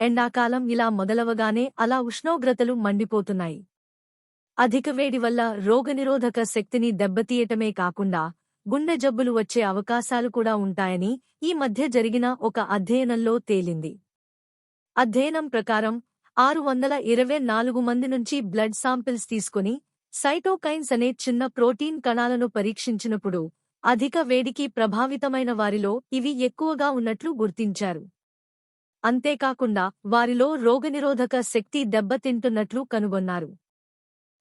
ఎండాకాలం ఇలా మొదలవగానే అలా ఉష్ణోగ్రతలు మండిపోతున్నాయి. అధిక వేడి వల్ల రోగనిరోధక శక్తిని దెబ్బతీయటమే కాకుండా గుండె జబ్బులు వచ్చే అవకాశాలు కూడా ఉంటాయని ఈ మధ్య జరిగిన ఒక అధ్యయనంలో తేలింది. అధ్యయనం ప్రకారం ఆరు వందల ఇరవై నాలుగు మంది నుంచి బ్లడ్ శాంపిల్స్ తీసుకుని సైటోకైన్స్ అనే చిన్న ప్రోటీన్ కణాలను పరీక్షించినప్పుడు అధిక వేడికి ప్రభావితమైన వారిలో ఇవి ఎక్కువగా ఉన్నట్లు గుర్తించారు. అంతేకాకుండా వారిలో రోగనిరోధక శక్తి దెబ్బతింటున్నట్లు కనుగొన్నారు.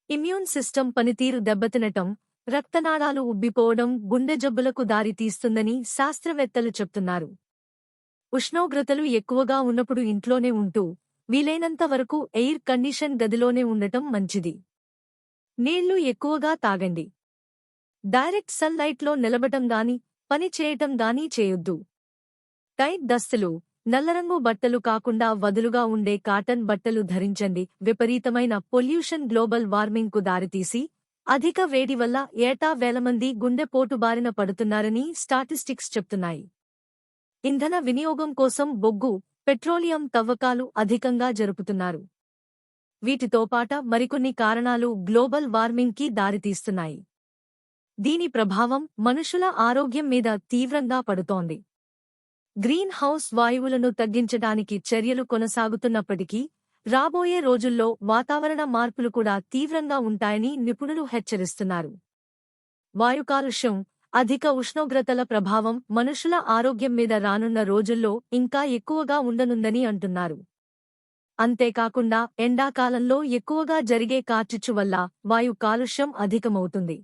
ఇమ్యూన్ సిస్టమ్ పనితీరు దెబ్బతినటం రక్తనాళాలు ఉబ్బిపోవడం గుండె జబ్బులకు దారితీస్తుందని శాస్త్రవేత్తలు చెప్తున్నారు. ఉష్ణోగ్రతలు ఎక్కువగా ఉన్నప్పుడు ఇంట్లోనే ఉంటూ వీలైనంత వరకు ఎయిర్ కండిషన్ గదిలోనే ఉండటం మంచిది. నీళ్ళు ఎక్కువగా తాగండి. డైరెక్ట్ సన్లైట్లో నిలబటం గాని పని చేయటం గానీ చేయొద్దు. టైట్ దస్తులు నల్లరంగు బట్టలు కాకుండా వదులుగా ఉండే కాటన్ బట్టలు ధరించండి. విపరీతమైన పొల్యూషన్ గ్లోబల్ వార్మింగ్కు దారితీసి అధిక వేడి వల్ల ఏటా వేల మంది గుండెపోటు బారిన పడుతున్నారని స్టాటిస్టిక్స్ చెప్తున్నాయి. ఇంధన వినియోగం కోసం బొగ్గు పెట్రోలియం తవ్వకాలు అధికంగా జరుపుతున్నారు. వీటితో పాట మరికొన్ని కారణాలు గ్లోబల్ వార్మింగ్కి దారితీస్తున్నాయి. దీని ప్రభావం మనుషుల ఆరోగ్యం మీద తీవ్రంగా పడుతోంది. గ్రీన్ హౌస్ వాయువులను తగ్గించడానికి చర్యలు కొనసాగుతున్నప్పటికీ రాబోయే రోజుల్లో వాతావరణ మార్పులు కూడా తీవ్రంగా ఉంటాయని నిపుణులు హెచ్చరిస్తున్నారు. వాయు కాలుష్యం అధిక ఉష్ణోగ్రతల ప్రభావం మనుషుల ఆరోగ్యం మీద రానున్న రోజుల్లో ఇంకా ఎక్కువగా ఉండనుందని అంటున్నారు. అంతేకాకుండా ఎండాకాలంలో ఎక్కువగా జరిగే కార్చిచ్చు వల్ల వాయు కాలుష్యం అధికమవుతుంది.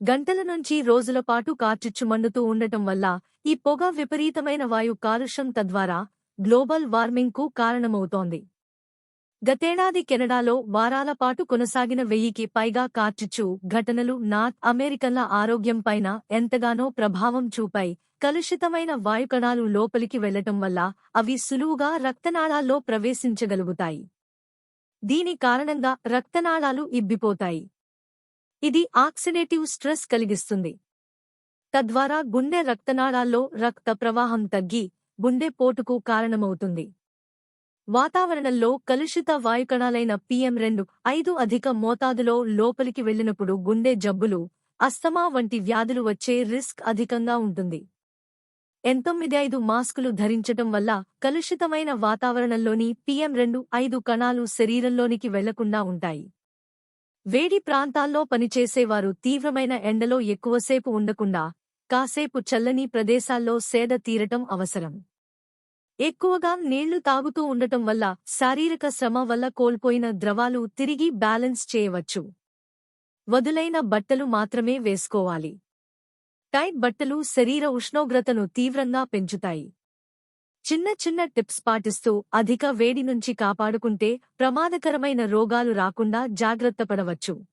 గంటల నుంచి రోజుల పాటు కార్చిచ్చుమండుతూ ఉండటం వల్ల ఈ పొగ విపరీతమైన వాయు కాలుష్యం తద్వారా గ్లోబల్ వార్మింగ్కు కారణమవుతోంది. గతేడాది కెనడాలో వారాల పాటు కొనసాగిన వెయ్యికి పైగా కార్చిచ్చు ఘటనలు నార్త్ అమెరికన్ల ఆరోగ్యంపైన ఎంతగానో ప్రభావం చూపాయి. కలుషితమైన వాయుకణాలు లోపలికి వెళ్ళటం వల్ల అవి సులువుగా రక్తనాళాల్లో ప్రవేశించగలుగుతాయి. దీని కారణంగా రక్తనాళాలు ఇబ్బిపోతాయి. ఇది ఆక్సిడేటివ్ స్ట్రెస్ కలిగిస్తుంది. తద్వారా గుండె రక్తనాళాల్లో రక్త ప్రవాహం తగ్గి గుండె పోటుకు కారణమవుతుంది. వాతావరణంలో కలుషిత వాయుకణాలైన పిఎం రెండు ఐదు అధిక మోతాదులో లోపలికి వెళ్ళినప్పుడు గుండె జబ్బులు అస్తమా వంటి వ్యాధులు వచ్చే రిస్క్ అధికంగా ఉంటుంది. ఎంతొమ్మిది ఐదు మాస్కులు ధరించటం వల్ల కలుషితమైన వాతావరణంలోని పిఎం రెండు ఐదు కణాలు శరీరంలోనికి వెళ్ళకుండా ఉంటాయి. వేడి ప్రాంతాల్లో పనిచేసేవారు తీవ్రమైన ఎండలో ఎక్కువసేపు ఉండకుండా కాసేపు చల్లని ప్రదేశాల్లో సేద తీరటం అవసరం. ఎక్కువగా నీళ్ళు తాగుతూ ఉండటం వల్ల శారీరక శ్రమ వల్ల కోల్పోయిన ద్రవాలు తిరిగి బ్యాలెన్స్ చేయవచ్చు. వదులైన బట్టలు మాత్రమే వేసుకోవాలి. టైట్ బట్టలు శరీర ఉష్ణోగ్రతను తీవ్రంగా పెంచుతాయి. చిన్న చిన్న టిప్స్ పాటిస్తూ అధిక వేడి నుంచి కాపాడుకుంటే ప్రమాదకరమైన రోగాలు రాకుండా జాగ్రత్త పడవచ్చు.